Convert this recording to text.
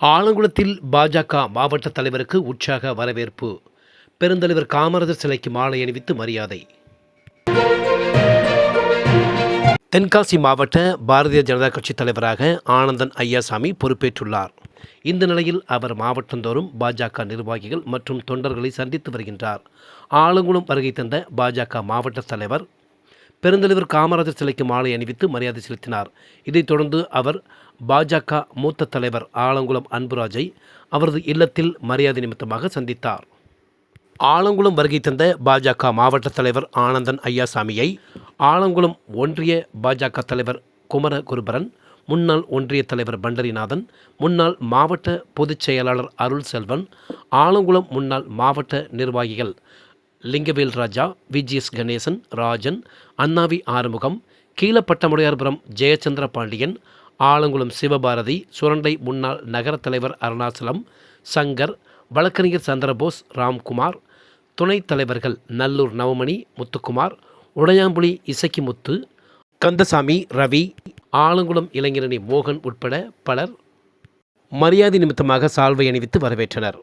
ஆலங்குளத்தில் பாஜக மாவட்ட தலைவருக்கு உற்சாக வரவேற்பு. பெருந்தலைவர் காமராஜர் சிலைக்கு மாலை அணிவித்து மரியாதை. தென்காசி மாவட்ட பாரதிய ஜனதா கட்சி தலைவராக ஆனந்தன் ஐயாசாமி பொறுப்பேற்றுள்ளார். இந்த நிலையில் அவர் மாவட்டந்தோறும் பாஜக நிர்வாகிகள் மற்றும் தொண்டர்களை சந்தித்து வருகின்றார். ஆலங்குளம் வருகை தந்த பாஜக மாவட்ட தலைவர் பெருந்தலைவர் காமராஜர் சிலைக்கு மாலை அணிவித்து மரியாதை செலுத்தினார். இதைத் தொடர்ந்து அவர் பாஜக மூத்த தலைவர் ஆலங்குளம் அன்புராஜை அவரது இல்லத்தில் மரியாதை நிமித்தமாக சந்தித்தார். ஆலங்குளம் வருகை தந்த பாஜக மாவட்ட தலைவர் ஆனந்தன் ஐயாசாமியை ஆலங்குளம் ஒன்றிய பாஜக தலைவர் குமர குருபரன் முன்னாள் ஒன்றிய தலைவர் பண்டரிநாதன் முன்னாள் மாவட்ட பொதுச் செயலாளர் அருள் செல்வன் ஆலங்குளம் முன்னாள் மாவட்ட நிர்வாகிகள் லிங்கவேல் ராஜா விஜிஎஸ் கணேசன் ராஜன் அண்ணாவி ஆறுமுகம் கீழப்பட்டமுடையார்புரம் ஜெயச்சந்திர பாண்டியன் ஆலங்குளம் சிவபாரதி சுரண்டை முன்னாள் நகரத் தலைவர் அருணாச்சலம் சங்கர் வழக்கறிஞர் சந்திரபோஸ் ராம்குமார் துணைத் தலைவர்கள் நல்லூர் நவமணி முத்துக்குமார் உடையாம்புலி இசக்கிமுத்து கந்தசாமி ரவி ஆலங்குளம் இளைஞரணி மோகன் உட்பட பலர் மரியாதை நிமித்தமாக சால்வை அணிவித்து வரவேற்றனர்.